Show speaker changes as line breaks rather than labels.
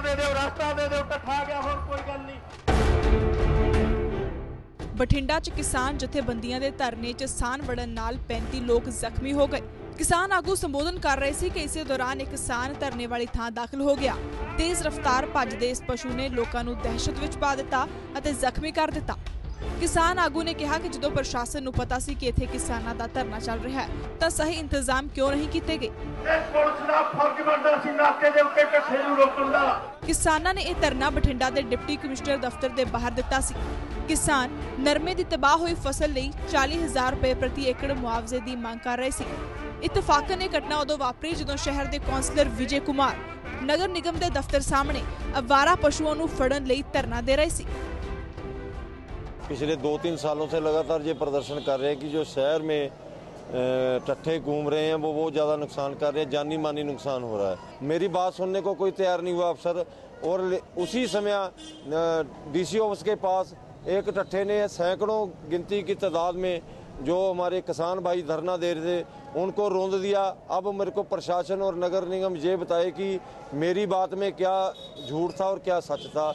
ਦੇ ਦਿਓ ਰਸਤਾ ਦੇ ਦਿਓ ਟੱਠਾ ਗਿਆ, ਹੋਰ ਕੋਈ ਗੱਲ ਨਹੀਂ।
ਬਠਿੰਡਾ 'ਚ ਕਿਸਾਨ ਜਥੇਬੰਦੀਆਂ ਦੇ ਧਰਨੇ 'ਚ ਸਾਨ ਵੜਨ ਨਾਲ 35 ਲੋਕ ਜ਼ਖਮੀ ਹੋ ਗਏ। ਕਿਸਾਨ ਆਗੂ ਸੰਬੋਧਨ ਕਰ ਰਹੇ ਸੀ ਕਿ ਇਸੇ ਦੌਰਾਨ ਇੱਕ ਕਿਸਾਨ ਧਰਨੇ ਵਾਲੀ ਥਾਂ ਦਾਖਲ ਹੋ ਗਿਆ। ਤੇਜ਼ ਰਫ਼ਤਾਰ ਭੱਜਦੇ ਇਸ ਪਸ਼ੂ ਨੇ ਲੋਕਾਂ ਨੂੰ ਦਹਿਸ਼ਤ ਵਿੱਚ ਪਾ ਦਿੱਤਾ ਅਤੇ ਜ਼ਖਮੀ ਕਰ ਦਿੱਤਾ। ਕਿਸਾਨ ਆਗੂ ਨੇ ਕਿਹਾ ਕਿ ਜਦੋਂ ਪ੍ਰਸ਼ਾਸਨ ਨੂੰ ਪਤਾ ਸੀ ਕਿ ਇੱਥੇ ਕਿਸਾਨਾਂ ਦਾ ਧਰਨਾ ਚੱਲ ਰਿਹਾ ਹੈ ਤਾਂ ਸਹੀ ਇੰਤਜ਼ਾਮ ਕਿਉਂ ਨਹੀਂ ਕੀਤੇ ਗਏ?
ਇਹ ਪੁਲਿਸ ਦਾ ਫਰਜ਼ ਬਣਦਾ ਸੀ ਨਾਕੇ ਦੇ ਉੱਤੇ ਟੱਠੇ ਨੂੰ ਰੋਕਣ ਦਾ।
ਕਿਸਾਨਾਂ ਨੇ ਇਹ ਧਰਨਾ ਬਠਿੰਡਾ ਦੇ ਡਿਪਟੀ ਕਮਿਸ਼ਨਰ ਦਫ਼ਤਰ ਦੇ ਬਾਹਰ ਦਿੱਤਾ ਸੀ। ਕਿਸਾਨ ਨਰਮੇ ਦੀ ਤਬਾਹ ਹੋਈ ਫਸਲ ਲਈ 40000 ਰੁਪਏ ਪ੍ਰਤੀ ਏਕੜ ਮੁਆਵਜ਼ੇ ਦੀ ਮੰਗ ਕਰ ਰਹੇ ਸੀ। ਇਤਫਾਕਨ ਇਹ ਘਟਨਾ ਉਦੋਂ ਵਾਪਰੀ ਜਦੋਂ ਸ਼ਹਿਰ ਦੇ ਕੌਂਸਲਰ ਵਿਜੇ ਕੁਮਾਰ ਨਗਰ ਨਿਗਮ ਦੇ ਦਫ਼ਤਰ ਸਾਹਮਣੇ ਅਵਾਰਾ ਪਸ਼ੂਆਂ ਨੂੰ ਫੜਨ ਲਈ ਧਰਨਾ ਦੇ ਰਹੇ ਸੀ।
पिछले दो तीन सालों से लगातार ये प्रदर्शन कर रहे हैं कि जो शहर में टट्ठे घूम रहे हैं, वो बहुत ज़्यादा नुकसान कर रहे हैं जानी मानी नुकसान हो रहा है। मेरी बात सुनने को कोई तैयार नहीं हुआ अफसर, और उसी समय डीसी ऑफ़िस के पास एक टट्ठे ने सैकड़ों गिनती की तादाद में जो हमारे किसान भाई धरना दे रहे थे, उनको रोंद दिया। अब मेरे को प्रशासन और नगर निगम ये बताए कि मेरी बात में क्या झूठ था और क्या सच था।